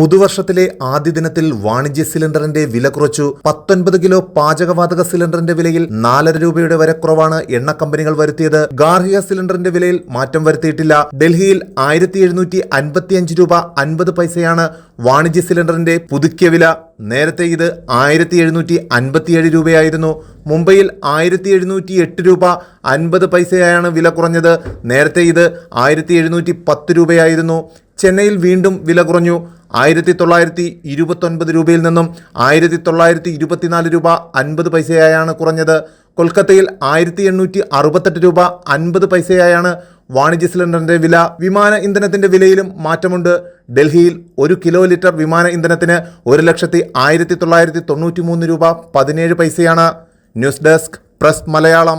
പുതുവർഷത്തിലെ ആദ്യ ദിനത്തിൽ വാണിജ്യ സിലിണ്ടറിന്റെ വില കുറച്ചു. പത്തൊൻപത് കിലോ പാചകവാതക സിലിണ്ടറിന്റെ വിലയിൽ നാലര രൂപയുടെ വരെ കുറവാണ് എണ്ണ കമ്പനികൾ വരുത്തിയത്. ഗാർഹിക സിലിണ്ടറിന്റെ വിലയിൽ മാറ്റം വരുത്തിയിട്ടില്ല. ഡൽഹിയിൽ ആയിരത്തി എഴുന്നൂറ്റി അൻപത്തിയഞ്ച് രൂപ അൻപത് പൈസയാണ് വാണിജ്യ സിലിണ്ടറിന്റെ പുതുക്കിയ വില. നേരത്തെ ഇത് ആയിരത്തി എഴുന്നൂറ്റി അൻപത്തിയേഴ് രൂപയായിരുന്നു. മുംബൈയിൽ ആയിരത്തി എഴുന്നൂറ്റി എട്ട് രൂപ അൻപത് പൈസയാണ് വില കുറഞ്ഞത്. നേരത്തെ ഇത് ആയിരത്തി എഴുന്നൂറ്റി പത്ത് രൂപയായിരുന്നു. ചെന്നൈയിൽ വീണ്ടും വില കുറഞ്ഞു. ആയിരത്തി തൊള്ളായിരത്തി ഇരുപത്തൊൻപത് രൂപയിൽ നിന്നും ആയിരത്തി തൊള്ളായിരത്തി ഇരുപത്തിനാല് രൂപ അൻപത് പൈസയായാണ് കുറഞ്ഞത്. കൊൽക്കത്തയിൽ ആയിരത്തി എണ്ണൂറ്റി അറുപത്തെട്ട് രൂപ അൻപത് പൈസയായാണ് വാണിജ്യ സിലിണ്ടറിന്റെ വില. വിമാന ഇന്ധനത്തിന്റെ വിലയിലും മാറ്റമുണ്ട്. ഡൽഹിയിൽ ഒരു കിലോ ലിറ്റർ വിമാന ഇന്ധനത്തിന് ഒരു ലക്ഷത്തി ആയിരത്തി തൊള്ളായിരത്തി തൊണ്ണൂറ്റി മൂന്ന് രൂപ പതിനേഴ് പൈസയാണ്. News desk press Malayalam.